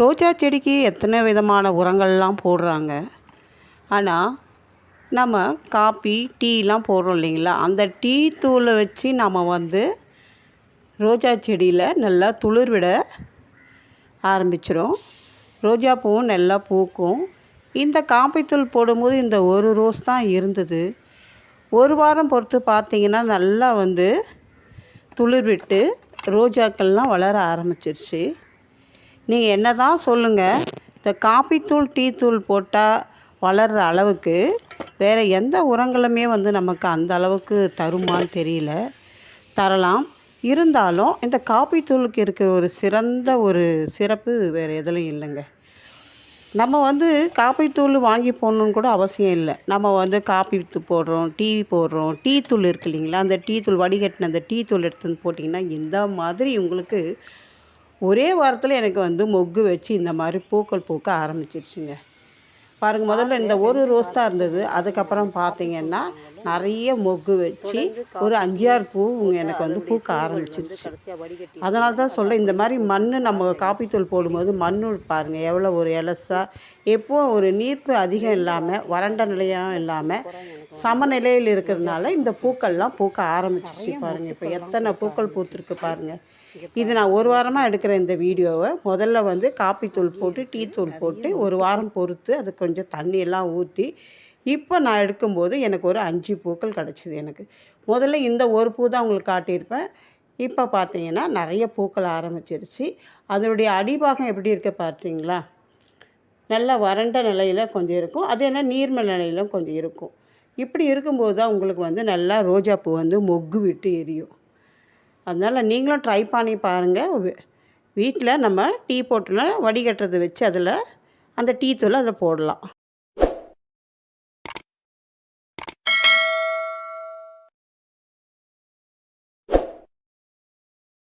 ரோஜா செடிக்கு எத்தனை விதமான உரங்கள்லாம் போடுறாங்க? ஆனால் நம்ம காப்பி டீலாம் போடுறோம் இல்லைங்களா? அந்த டீ தூளை வச்சு நம்ம வந்து ரோஜா செடியில் நல்லா துளிர் விட ஆரம்பிச்சிடும் ரோஜா பூவும் நல்லா பூக்கும். இந்த காப்பித்தூள் போடும்போது இந்த ஒரு ரோஸ் தான் இருந்தது. ஒரு வாரம் பொறுத்து பார்த்தீங்கன்னா நல்லா வந்து துளிர் விட்டு ரோஜாக்கள்லாம் வளர ஆரம்பிச்சிருச்சு. நீங்கள் என்ன தான் சொல்லுங்கள் இந்த காப்பித்தூள் டீ தூள் போட்டால் வளர்கிற அளவுக்கு வேறு எந்த உரங்களுமே வந்து நமக்கு அந்த அளவுக்கு தருமான்னு தெரியல. தரலாம். இருந்தாலும் இந்த காப்பித்தூளுக்கு இருக்கிற ஒரு சிறந்த ஒரு சிறப்பு வேறு எதுலையும் இல்லைங்க. நம்ம வந்து காப்பித்தூள் வாங்கி போடணுன்னு கூட அவசியம் இல்லை. நம்ம வந்து காப்பி போடுறோம் டீ போடுறோம். டீ தூள் இருக்கு இல்லைங்களா? அந்த டீ தூள் வடிகட்டின அந்த டீ தூள் எடுத்துன்னு போட்டிங்கன்னா இந்த மாதிரி உங்களுக்கு ஒரே வாரத்தில் எனக்கு வந்து மொக்கு வச்சு இந்த மாதிரி பூக்கள் பூக்க ஆரம்பிச்சிருச்சுங்க. பாருங்கள் முதல்ல இந்த ஒரு ரோஸ் தான் இருந்தது. அதுக்கப்புறம் பார்த்தீங்கன்னா நிறைய மொக்கு வச்சு ஒரு அஞ்சாறு பூ எனக்கு வந்து பூக்க ஆரம்பிச்சிருச்சு. அதனால தான் சொல்ல இந்த மாதிரி மண் நம்ம காப்பித்தூள் போடும்போது மண் பாருங்கள் எவ்வளோ ஒரு எலசா எப்போ ஒரு நீர்ப்பு அதிகம் இல்லாமல் வறண்ட நிலையும் இல்லாமல் சமநிலையில் இருக்கிறதுனால இந்த பூக்கள்லாம் பூக்க ஆரம்பிச்சிருச்சு பாருங்கள் இப்போ எத்தனை பூக்கள் பூத்துருக்கு பாருங்கள் இது நான் ஒரு வாரமாக எடுக்கிற இந்த வீடியோவை முதல்ல வந்து காப்பி தூள் போட்டு டீ தூள் போட்டு ஒரு வாரம் பொறுத்து அது கொஞ்சம் தண்ணியெல்லாம் ஊற்றி இப்போ நான் எடுக்கும்போது எனக்கு ஒரு அஞ்சு பூக்கள் கிடச்சிது எனக்கு. முதல்ல இந்த ஒரு பூ தான் உங்களுக்கு காட்டியிருப்பேன். இப்போ பார்த்தீங்கன்னா நிறைய பூக்கள் ஆரம்பிச்சிருச்சு. அதனுடைய அடிபாகம் எப்படி இருக்க பார்த்தீங்களா? நல்லா வறண்ட நிலையில் கொஞ்சம் இருக்கும். அது என்ன? நீர்ம நிலையிலும் கொஞ்சம் இருக்கும். இப்படி இருக்கும்போது தான் உங்களுக்கு வந்து நல்லா ரோஜா பூ வந்து மொக்கு விட்டு எரியும். அதனால் நீங்களும் ட்ரை பண்ணி பாருங்கள் வீட்டில் நம்ம டீ போட்டுனா வடிகட்டுறதை வச்சு அதில் அந்த டீ தூள் அதில் போடலாம்.